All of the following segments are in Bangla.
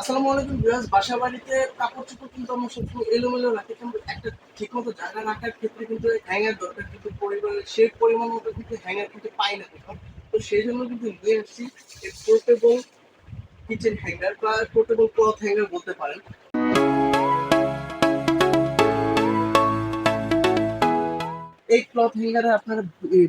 আসসালামু আলাইকুম বিরাজ বাসা বাড়িতে কাপড় চোপড় কিন্তু আমরা সবসময় এলোমেলো রাখি, কিন্তু একটা ঠিক মতো জায়গা রাখার ক্ষেত্রে কিন্তু হ্যাঙ্গার দরকার, কিন্তু পরিবারের সেই পরিমাণ মতো কিন্তু হ্যাঙ্গার কিন্তু পাই না কোথাও তো সেই জন্য কিন্তু নিয়ে আসছি পোর্টেবল কিচেন হ্যাঙ্গার বা পোর্টেবল ক্লথ হ্যাঙ্গার বলতে পারেন। এই ক্লথ হ্যাঙ্গারে আপনারা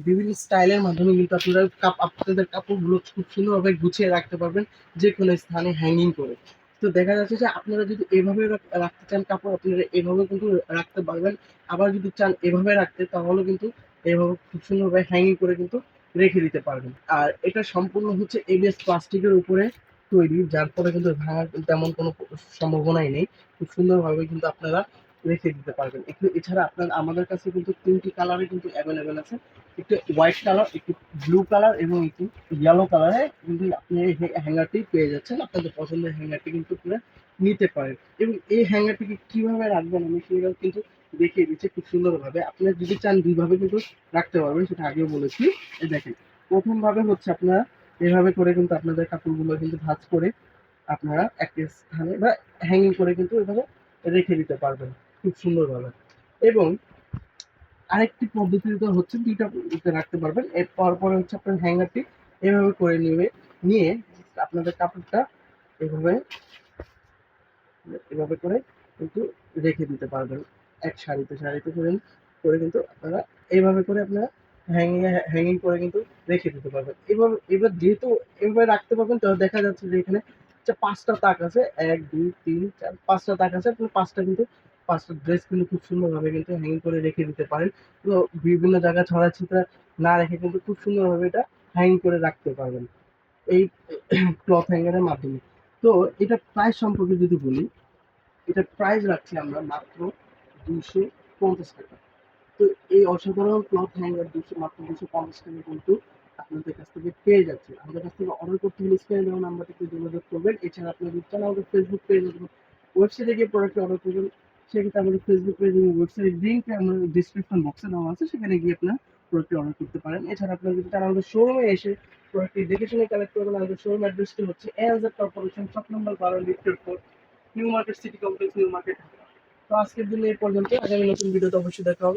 বিভিন্ন স্টাইলের মাধ্যমে কিন্তু আপনারা কাপ আপনাদের কাপড়গুলো খুব সুন্দরভাবে গুছিয়ে রাখতে পারবেন যে কোনো স্থানে হ্যাঙ্গিং করে। তো দেখা যাচ্ছে যে আপনারা যদি এভাবে রাখতে চান কাপড়, আপনারা এভাবে কিন্তু রাখতে পারবেন। আবার যদি চান এভাবে রাখতে, তাহলে কিন্তু এভাবে খুব সুন্দরভাবে হ্যাঙ্গিং করে কিন্তু রেখে দিতে পারবেন। আর এটা সম্পূর্ণ হচ্ছে এবিএস প্লাস্টিকের উপরে তৈরি, যার ফলে কিন্তু ভাঙার তেমন কোনো সম্ভাবনাই নেই। খুব সুন্দরভাবে কিন্তু আপনারা রেখে দিতে পারবেন। একটু এছাড়া আপনার, আমাদের কাছে কিন্তু তিনটি কালারে কিন্তু অ্যাভেলেবেল আছে। একটু হোয়াইট কালার একটু ব্লু কালার এবং একটু ইয়েলো কালারে কিন্তু আপনি এই হ্যাঙ্গারটি পেয়ে যাচ্ছেন। আপনাদের পছন্দের হ্যাঙ্গারটি কিন্তু পুরো নিতে পারেন। এবং এই হ্যাঙ্গারটিকে কীভাবে রাখবেন আমি সেটাও কিন্তু দেখিয়ে দিচ্ছি খুব সুন্দরভাবে। আপনি যদি চান দুইভাবে কিন্তু রাখতে পারবেন, সেটা আগেও বলেছি। দেখেন প্রথম ভাবে হচ্ছে আপনারা এভাবে করে কিন্তু আপনাদের কাপড়গুলো কিন্তু ভাঁজ করে আপনারা একটা স্থানে বা হ্যাঙ্গিং করে কিন্তু এভাবে রেখে দিতে পারবেন। খুব সুন্দরভাবে। এবং আরেকটি পদ্ধতিতে হচ্ছে দুইটা রাখতে পারবেন। এরপর পরে হচ্ছে আপনার হ্যাঙ্গারটি এভাবে করে নিবে, নিয়ে আপনাদের কাপড়টা এভাবে এভাবে করে কিন্তু রেখে দিতে পারবেন। এক শাড়িতে শাড়িতে করে করে কিন্তু আপনারা এইভাবে করে আপনারা হ্যাঙ্গিং হ্যাঙ্গিং করে কিন্তু রেখে দিতে পারবেন। এবার এবার যেহেতু এভাবে রাখতে পারবেন, তো দেখা যাচ্ছে যে এখানে পাঁচটা তাক আছে। এক, দুই, তিন, চার, পাঁচটা তাক আছে। আপনি পাঁচটা কিন্তু পাঁচটা ড্রেস কিন্তু খুব সুন্দরভাবে কিন্তু হ্যাঙ্গিং করে রেখে দিতে পারেন। তো বিভিন্ন জায়গায় ছড়াছিটা না রেখে কিন্তু খুব সুন্দরভাবে এটা হ্যাঙ্গিং করে রাখতে পারবেন এই ক্লথ হ্যাঙ্গারের মাধ্যমে। তো এটা প্রাইস সম্পর্কে যদি বলি, এটা প্রাইস রাখছি আমরা মাত্র দুশো পঞ্চাশ টাকা। তো এই অসাধারণ ক্লথ হ্যাঙ্গার দুশো মাত্র দুশো পঞ্চাশ টাকা কিন্তু আপনাদের কাছ থেকে পেয়ে যাচ্ছে। আমাদের কাছ থেকে অর্ডার করতে হলে স্ক্রিনে দেওয়া নাম্বারটিতে যোগাযোগ করবেন। এছাড়া আপনি যদি চান আমাদের ফেসবুক পেজ অথবা ওয়েবসাইটে গিয়ে প্রোডাক্ট অর্ডার করবেন সেক্ষেত্রে আমাদের ফেসবুক পেজ ওয়েবসাইট লিঙ্ক আমরা ডিসক্রিপশন বক্সে দেওয়া আছে, সেখানে গিয়ে আপনার প্রোডাক্টটি অর্ডার করতে পারেন। এছাড়া আপনার যদি তারা আমাদের শোরুমে এসে প্রোডাক্টটি দেখে শুনে কালেক্ট করবেন আমাদের শোরুম অ্যাড্রেসটি হচ্ছে এনজেড কর্পোরেশন শপ নম্বর বারো লিফটের four new market city complex, new market তো আজকের জন্য এই পর্যন্ত। আগামী নতুন ভিডিওতে অবশ্যই দেখা হবে।